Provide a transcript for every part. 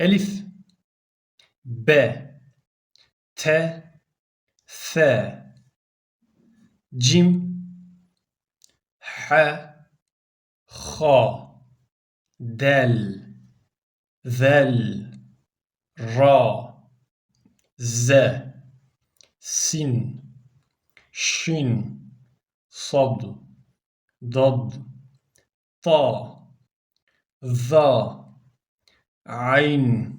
Elif, B, T, F, Cim, H, H, Del, Zel, Ra, Z, Sin, Şin, Sad, Dad, Ta, Za, Ayn,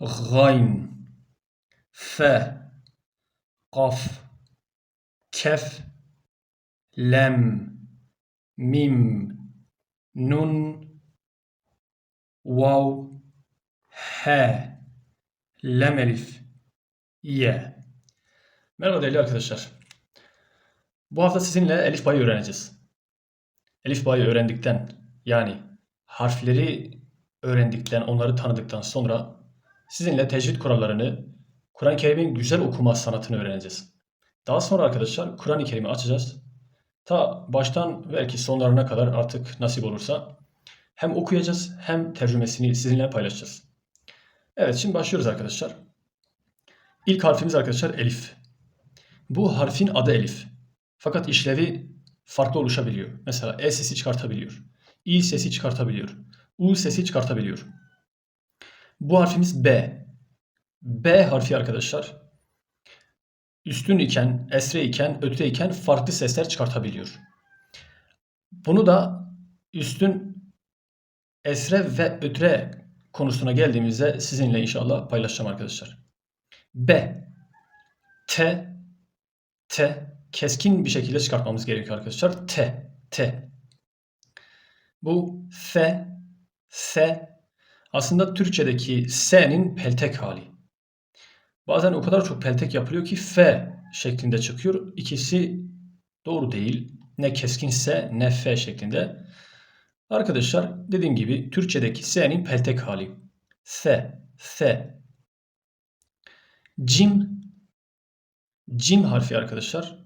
Gayn, Fe, Kaf, Kef, Lem, Mim, Nun, Vav, He, Lem Elif, Ye. Merhaba değerli arkadaşlar. Bu hafta sizinle elif bayı öğreneceğiz. Elif bayı öğrendikten yani harfleri öğrendikten, onları tanıdıktan sonra sizinle tecvid kurallarını, Kur'an-ı Kerim'in güzel okuma sanatını öğreneceğiz. Daha sonra arkadaşlar Kur'an-ı Kerim'i açacağız. Ta baştan belki sonlarına kadar artık nasip olursa hem okuyacağız hem tercümesini sizinle paylaşacağız. Evet şimdi başlıyoruz arkadaşlar. İlk harfimiz arkadaşlar elif. Bu harfin adı elif. Fakat işlevi farklı oluşabiliyor. Mesela e sesi çıkartabiliyor. i sesi çıkartabiliyor. U sesi çıkartabiliyor. Bu harfimiz b. B harfi arkadaşlar üstün iken, esre iken, ötre iken farklı sesler çıkartabiliyor. Bunu da üstün esre ve ötre konusuna geldiğimizde sizinle inşallah paylaşacağım arkadaşlar. B, T, T keskin bir şekilde çıkartmamız gerekiyor arkadaşlar. T, T. Bu F, S aslında Türkçedeki S'nin peltek hali. Bazen o kadar çok peltek yapılıyor ki F şeklinde çıkıyor. İkisi doğru değil. Ne keskin S ne F şeklinde. Arkadaşlar dediğim gibi Türkçedeki S'nin peltek hali. S, S. Cim, cim harfi arkadaşlar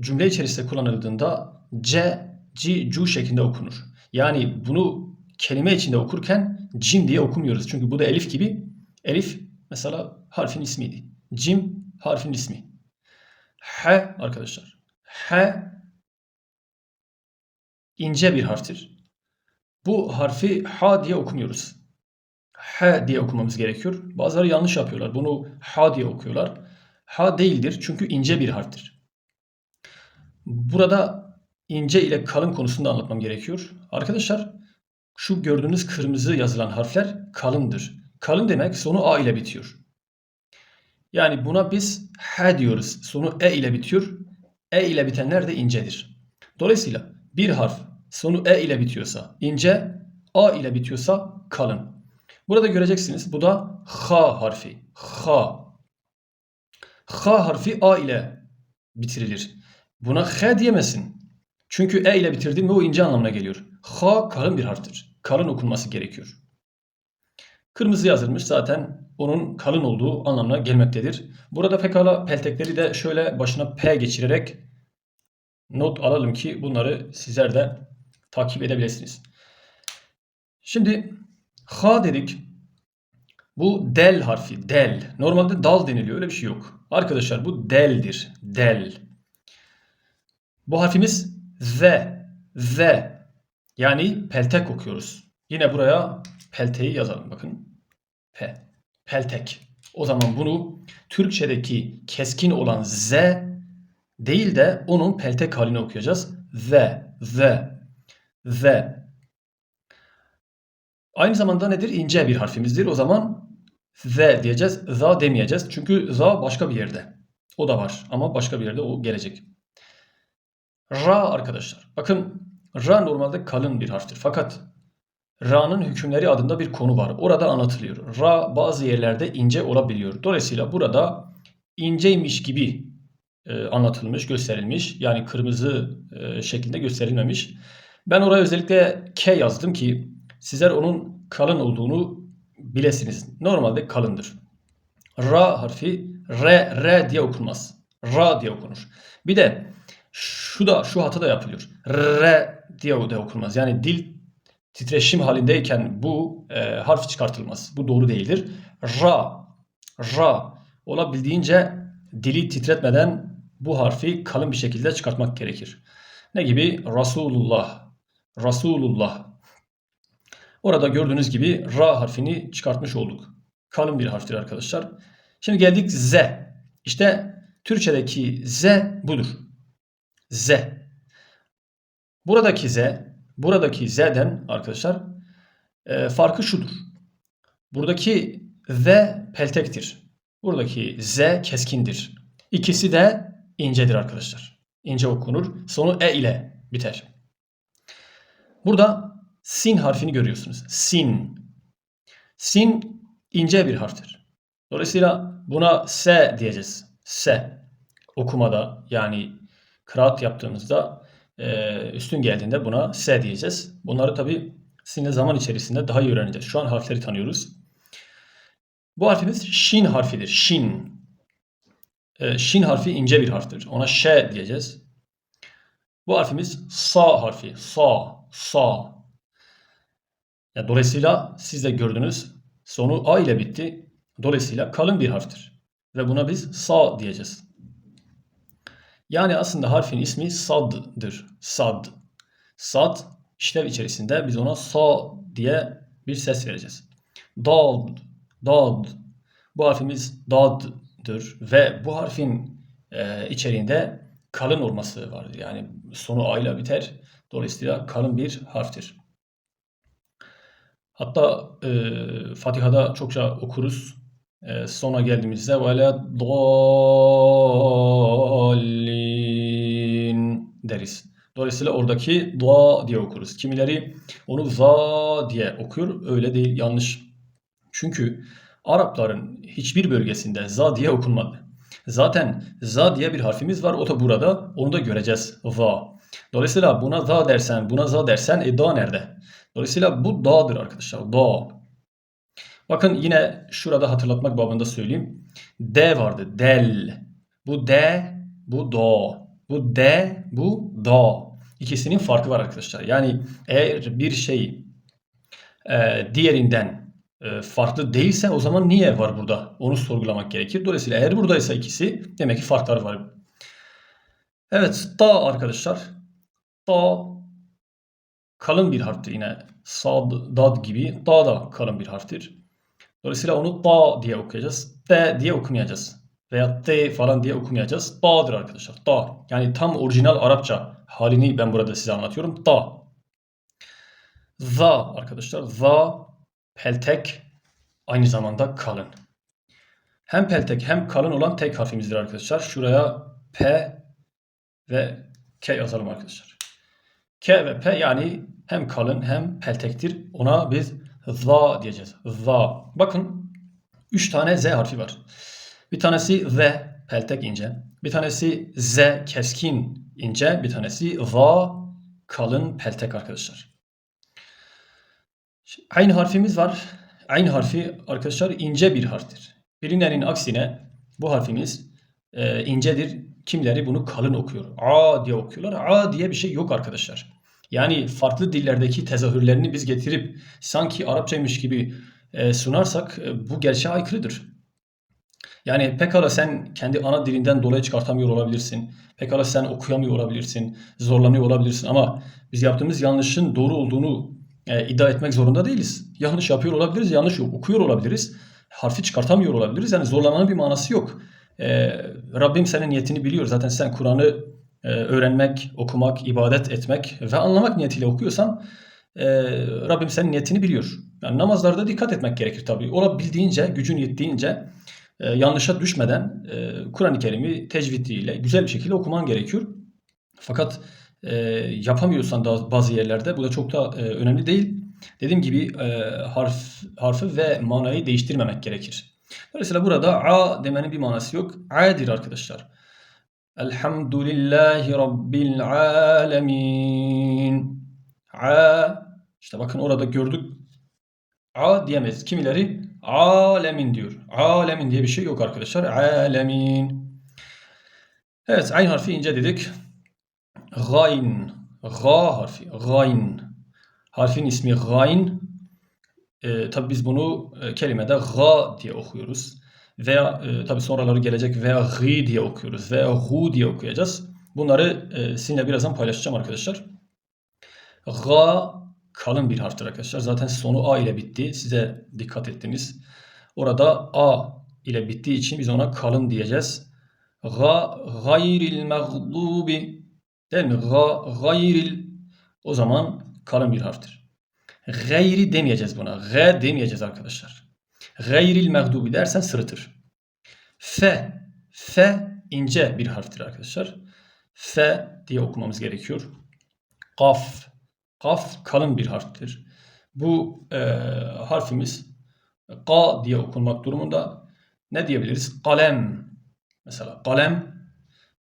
cümle içerisinde kullanıldığında C, C, cu şeklinde okunur. Yani bunu kelime içinde okurken cim diye okumuyoruz. Çünkü bu da elif gibi. Elif mesela harfin ismiydi. Cim harfin ismi. H arkadaşlar. H ince bir harftir. Bu harfi H diye okumuyoruz. H diye okumamız gerekiyor. Bazıları yanlış yapıyorlar. Bunu H diye okuyorlar. H değildir çünkü ince bir harftir. Burada ince ile kalın konusunda anlatmam gerekiyor. Arkadaşlar şu gördüğünüz kırmızı yazılan harfler kalındır. Kalın demek sonu A ile bitiyor. Yani buna biz H diyoruz. Sonu E ile bitiyor. E ile bitenler de incedir. Dolayısıyla bir harf sonu E ile bitiyorsa ince, A ile bitiyorsa kalın. Burada göreceksiniz bu da H harfi. H. H harfi A ile bitirilir. Buna H diyemezsin. Çünkü E ile bitirdin ve o ince anlamına geliyor. H kalın bir harftir. Kalın okunması gerekiyor. Kırmızı yazılmış zaten onun kalın olduğu anlamına gelmektedir. Burada pekala peltekleri de şöyle başına P geçirerek not alalım ki bunları sizler de takip edebilirsiniz. Şimdi H dedik. Bu del harfi. Del. Normalde dal deniliyor. Öyle bir şey yok. Arkadaşlar bu deldir. Del. Bu harfimiz Z. Z. Yani peltek okuyoruz. Yine buraya pelteyi yazalım. Bakın. P. Peltek. O zaman bunu Türkçedeki keskin olan Z değil de onun peltek halini okuyacağız. Z. Z. Z. Aynı zamanda nedir? İnce bir harfimizdir. O zaman Z diyeceğiz. Za demeyeceğiz. Çünkü za başka bir yerde. O da var ama başka bir yerde o gelecek. Ra arkadaşlar. Bakın Ra normalde kalın bir harftir. Fakat Ra'nın hükümleri adında bir konu var. Orada anlatılıyor. Ra bazı yerlerde ince olabiliyor. Dolayısıyla burada inceymiş gibi e, anlatılmış, gösterilmiş. Yani kırmızı e, şeklinde gösterilmemiş. Ben oraya özellikle K yazdım ki sizler onun kalın olduğunu bilesiniz. Normalde kalındır. Ra harfi R, R diye okunmaz. Ra diye okunur. Bir de şu da şu hata da yapılıyor. R diye de okunmaz. Yani dil titreşim halindeyken bu e, harf çıkartılmaz. Bu doğru değildir. Ra, ra olabildiğince dili titretmeden bu harfi kalın bir şekilde çıkartmak gerekir. Ne gibi? Resulullah, Resulullah. Orada gördüğünüz gibi ra harfini çıkartmış olduk. Kalın bir harftir arkadaşlar. Şimdi geldik Z. İşte Türkçedeki Z budur. Z. Buradaki Z, buradaki Z'den arkadaşlar e, farkı şudur. Buradaki Z peltektir. Buradaki Z keskindir. İkisi de incedir arkadaşlar. İnce okunur. Sonu E ile biter. Burada sin harfini görüyorsunuz. Sin. Sin ince bir harftir. Dolayısıyla buna S diyeceğiz. S. Okumada yani kıraat yaptığımızda e, üstün geldiğinde buna S diyeceğiz. Bunları tabi sizinle zaman içerisinde daha iyi öğreneceğiz. Şu an harfleri tanıyoruz. Bu harfimiz şin harfidir. Şin. E, şin harfi ince bir harftir. Ona Ş diyeceğiz. Bu harfimiz sa harfi. Sa. Sa. Yani dolayısıyla siz de gördünüz sonu A ile bitti. Dolayısıyla kalın bir harftir. Ve buna biz sa diyeceğiz. Yani aslında harfin ismi sad'dır. Sad. Sad işlev içerisinde biz ona sa diye bir ses vereceğiz. Dad, dad. Bu harfimiz dad'dır ve bu harfin e, içeriğinde kalın olması vardır. Yani sonu a ile biter. Dolayısıyla kalın bir harftir. Hatta e, Fatiha'da çokça okuruz. E, sona geldiğimizde böyle dallin deriz. Dolayısıyla oradaki dua diye okuruz. Kimileri onu za diye okuyor. Öyle değil yanlış. Çünkü Arapların hiçbir bölgesinde za diye okunmadı. Zaten za diye bir harfimiz var. O da burada. Onu da göreceğiz. Va. Dolayısıyla buna za dersen, buna za dersen e da nerede? Dolayısıyla bu da'dır arkadaşlar. Da. Bakın yine şurada hatırlatmak babında söyleyeyim. D vardı. Del. Bu D, bu do. Bu D, bu do. İkisinin farkı var arkadaşlar. Yani eğer bir şey e, diğerinden e, farklı değilse o zaman niye var burada? Onu sorgulamak gerekir. Dolayısıyla eğer buradaysa ikisi demek ki farklar var. Evet da arkadaşlar. Da kalın bir harftir yine. Sad, dad gibi da da kalın bir harftir. Dolayısıyla onu da diye okuyacağız. D diye okumayacağız. Veya T falan diye okumayacağız. Da'dır arkadaşlar. Da. Yani tam orijinal Arapça halini ben burada size anlatıyorum. Da. Za arkadaşlar. Za peltek aynı zamanda kalın. Hem peltek hem kalın olan tek harfimizdir arkadaşlar. Şuraya P ve K yazalım arkadaşlar. K ve P yani hem kalın hem peltektir. Ona biz za diyeceğiz. Za. Bakın 3 tane Z harfi var. Bir tanesi Z peltek ince. Bir tanesi Z keskin ince. Bir tanesi za kalın peltek arkadaşlar. Aynı harfimiz var. Aynı harfi arkadaşlar ince bir harftir. Bilinenin aksine bu harfimiz e, incedir. Kimleri bunu kalın okuyor. A diye okuyorlar. A diye bir şey yok arkadaşlar. Yani farklı dillerdeki tezahürlerini biz getirip sanki Arapçaymış gibi e, sunarsak e, bu gerçeğe aykırıdır. Yani pekala sen kendi ana dilinden dolayı çıkartamıyor olabilirsin. Pekala sen okuyamıyor olabilirsin. Zorlanıyor olabilirsin ama biz yaptığımız yanlışın doğru olduğunu e, iddia etmek zorunda değiliz. Yanlış yapıyor olabiliriz, yanlış. Okuyor olabiliriz. Harfi çıkartamıyor olabiliriz. Yani zorlamanın bir manası yok. E, Rabbim senin niyetini biliyor. Zaten sen Kur'an'ı e, öğrenmek, okumak, ibadet etmek ve anlamak niyetiyle okuyorsan e, Rabbim senin niyetini biliyor. Yani namazlarda dikkat etmek gerekir tabii. Olabildiğince, gücün yettiğince e, yanlışa düşmeden e, Kur'an-ı Kerim'i tecvidiyle güzel bir şekilde okuman gerekiyor. Fakat e, yapamıyorsan da bazı yerlerde bu da çok da e, önemli değil. Dediğim gibi e, harf harfi ve manayı değiştirmemek gerekir. Dolayısıyla burada a demenin bir manası yok. A'dir arkadaşlar. Elhamdülillahi Rabbil alemin. A. İşte bakın orada gördük. A diyemeyiz. Kimileri alemin diyor. Alemin diye bir şey yok arkadaşlar. Alemin. Evet aynı harfi ince dedik. Gayn. Ga harfi. Gayn. harfin ismi gayn. E, tabi biz bunu e, kelimede ga diye okuyoruz. Veya e, tabi sonraları gelecek veya gı diye okuyoruz. Veya hu diye okuyacağız. Bunları e, sizinle birazdan paylaşacağım arkadaşlar. Ga kalın bir harftir arkadaşlar. Zaten sonu A ile bitti. Size dikkat ettiniz. Orada A ile bittiği için biz ona kalın diyeceğiz. Ga gayril mağdubi değil mi? Ga gayril o zaman kalın bir harftir. Gayri demeyeceğiz buna. G demeyeceğiz arkadaşlar. Gayril mağdubi dersen sırıtır. Fe. Fe ince bir harftir arkadaşlar. Fe diye okumamız gerekiyor. Kaf. Kaf kalın bir harftir. Bu e, harfimiz Ka diye okunmak durumunda ne diyebiliriz? Kalem. Mesela kalem.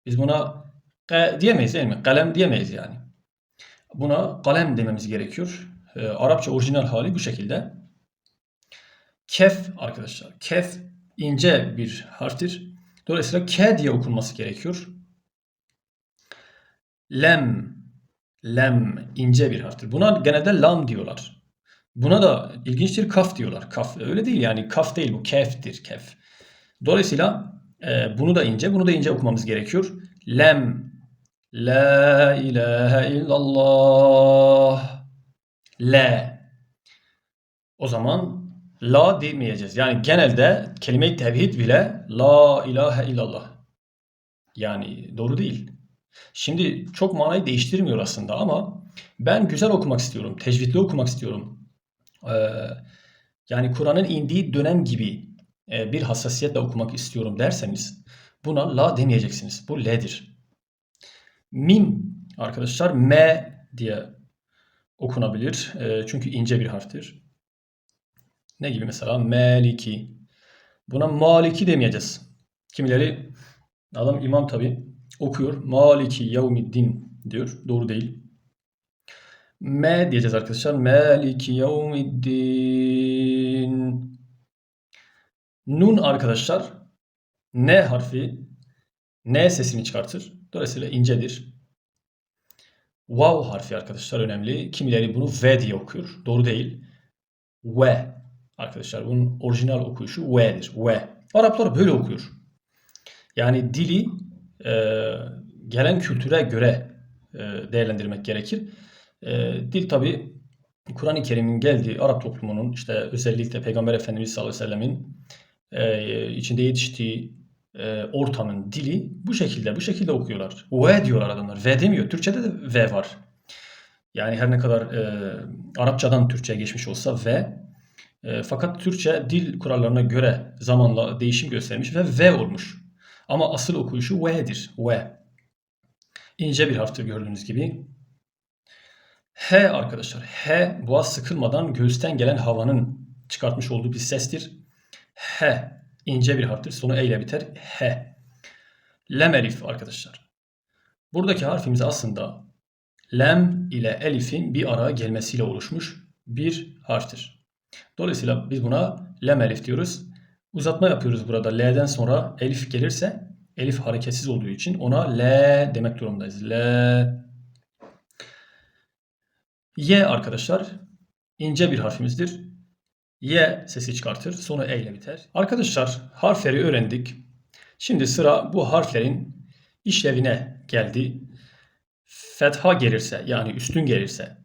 Biz buna K diyemeyiz değil mi? Kalem diyemeyiz yani. Buna kalem dememiz gerekiyor. E, Arapça orijinal hali bu şekilde. Kef arkadaşlar. Kef ince bir harftir. Dolayısıyla K diye okunması gerekiyor. Lem. Lem ince bir harftir. Buna genelde lam diyorlar. Buna da ilginçtir kaf diyorlar. Kaf öyle değil yani kaf değil bu keftir kef. Dolayısıyla e, bunu da ince bunu da ince okumamız gerekiyor. Lem La ilahe illallah Le O zaman la demeyeceğiz. Yani genelde kelime-i tevhid bile la ilahe illallah. Yani doğru değil. Şimdi çok manayı değiştirmiyor aslında ama ben güzel okumak istiyorum. Tecvidli okumak istiyorum. Ee, yani Kur'an'ın indiği dönem gibi e, bir hassasiyetle okumak istiyorum derseniz buna la demeyeceksiniz. Bu le'dir. Mim arkadaşlar m diye okunabilir. E, çünkü ince bir harftir. Ne gibi mesela? Meliki. Buna maliki demeyeceğiz. Kimileri adam imam tabi okuyor. Maliki yevmiddin diyor. Doğru değil. M diyeceğiz arkadaşlar. Maliki yevmiddin. Nun arkadaşlar N harfi N sesini çıkartır. Dolayısıyla incedir. Vav harfi arkadaşlar önemli. Kimileri bunu V diye okuyor. Doğru değil. V arkadaşlar bunun orijinal okuyuşu V'dir. V. Araplar böyle okuyor. Yani dili e, gelen kültüre göre e, değerlendirmek gerekir. E, dil tabi Kur'an-ı Kerim'in geldiği Arap toplumunun işte özellikle Peygamber Efendimiz sallallahu aleyhi ve sellemin e, içinde yetiştiği e, ortamın dili bu şekilde bu şekilde okuyorlar. V diyorlar adamlar. V demiyor. Türkçede de V var. Yani her ne kadar e, Arapçadan Türkçe'ye geçmiş olsa V e, fakat Türkçe dil kurallarına göre zamanla değişim göstermiş ve V olmuş. Ama asıl okuyuşu V'dir. V. İnce bir harftir gördüğünüz gibi. H arkadaşlar. H boğaz sıkılmadan göğüsten gelen havanın çıkartmış olduğu bir sestir. H ince bir harftir. Sonu E ile biter. H. Lem elif arkadaşlar. Buradaki harfimiz aslında lem ile elifin bir araya gelmesiyle oluşmuş bir harftir. Dolayısıyla biz buna lem elif diyoruz. Uzatma yapıyoruz burada. L'den sonra elif gelirse elif hareketsiz olduğu için ona L demek durumundayız. L. Y arkadaşlar ince bir harfimizdir. Y sesi çıkartır. Sonu E ile biter. Arkadaşlar harfleri öğrendik. Şimdi sıra bu harflerin işlevine geldi. Fetha gelirse yani üstün gelirse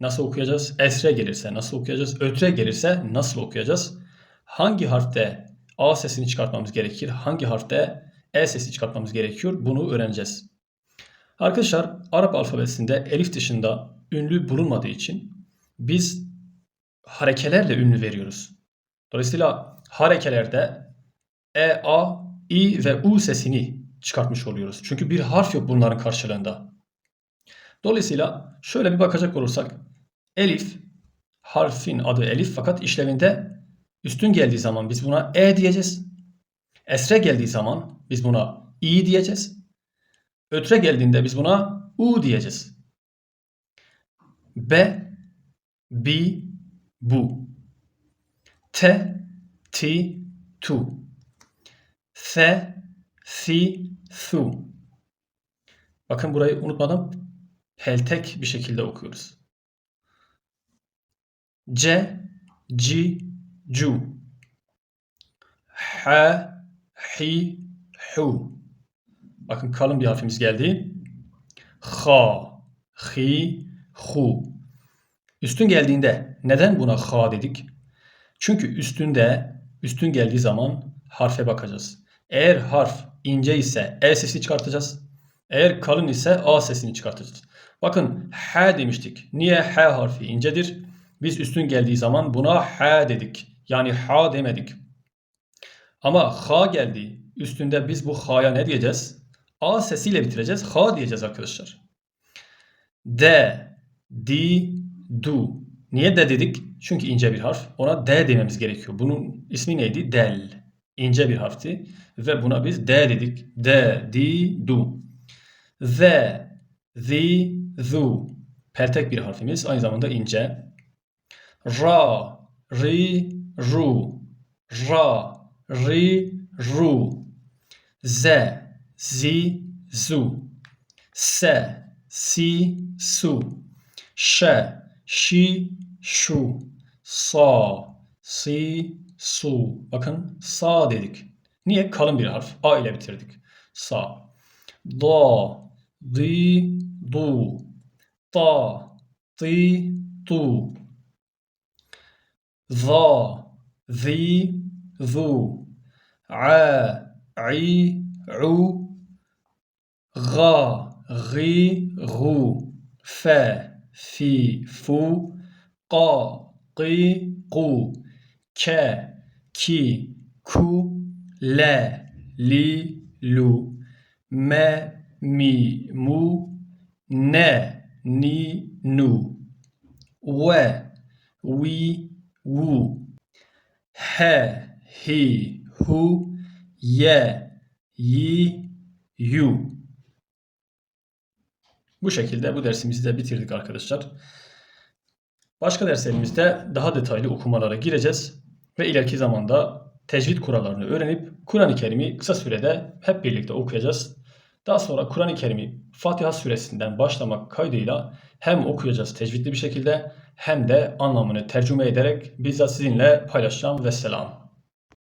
nasıl okuyacağız? Esre gelirse nasıl okuyacağız? Ötre gelirse nasıl okuyacağız? Hangi harfte A sesini çıkartmamız gerekir? Hangi harfte E sesi çıkartmamız gerekiyor? Bunu öğreneceğiz. Arkadaşlar Arap alfabesinde elif dışında ünlü bulunmadığı için biz harekelerle ünlü veriyoruz. Dolayısıyla harekelerde E, A, I ve U sesini çıkartmış oluyoruz. Çünkü bir harf yok bunların karşılığında. Dolayısıyla şöyle bir bakacak olursak elif harfin adı elif fakat işlevinde üstün geldiği zaman biz buna E diyeceğiz. Esre geldiği zaman biz buna İ diyeceğiz. Ötre geldiğinde biz buna U diyeceğiz. B, B, bu. Te, ti, tu. Fe, fi, thu. Bakın burayı unutmadan peltek bir şekilde okuyoruz. C, ci, cu. H, hi, hu. Bakın kalın bir harfimiz geldi. Ha, hi, hu. Üstün geldiğinde neden buna ha dedik? Çünkü üstünde, üstün geldiği zaman harfe bakacağız. Eğer harf ince ise E sesini çıkartacağız. Eğer kalın ise A sesini çıkartacağız. Bakın H demiştik. Niye H harfi incedir? Biz üstün geldiği zaman buna H dedik. Yani ha demedik. Ama ha geldi. Üstünde biz bu ha'ya ne diyeceğiz? A sesiyle bitireceğiz. Ha diyeceğiz arkadaşlar. D, di, du. Niye de dedik? Çünkü ince bir harf. Ona D dememiz gerekiyor. Bunun ismi neydi? Del. İnce bir harfti. Ve buna biz D dedik. D, di, du. Z, zi, zu. Peltek bir harfimiz. Aynı zamanda ince. Ra, ri, ru. Ra, ri, ru. Z, zi, zu. Se, si, su. Ş, şi, şu. Sa, si, su. Bakın sa dedik. Niye? Kalın bir harf. A ile bitirdik. Sa. Da, di, du. Ta, ti, tu. Za, zi, zu. A, i, u. Ga, ghi, gu. Fe, fi, fu. Qa, qi, qu. Ke, ki, ku. Le, li, lu. Me, mi, mu. Ne, ni, nu. We, we, wu. He, hi, hu. Ye, yi, yu. Bu şekilde bu dersimizi de bitirdik arkadaşlar. Başka derslerimizde daha detaylı okumalara gireceğiz ve ileriki zamanda tecvid kurallarını öğrenip Kur'an-ı Kerim'i kısa sürede hep birlikte okuyacağız. Daha sonra Kur'an-ı Kerim'i Fatiha suresinden başlamak kaydıyla hem okuyacağız tecvidli bir şekilde hem de anlamını tercüme ederek bizzat sizinle paylaşacağım. Vesselam.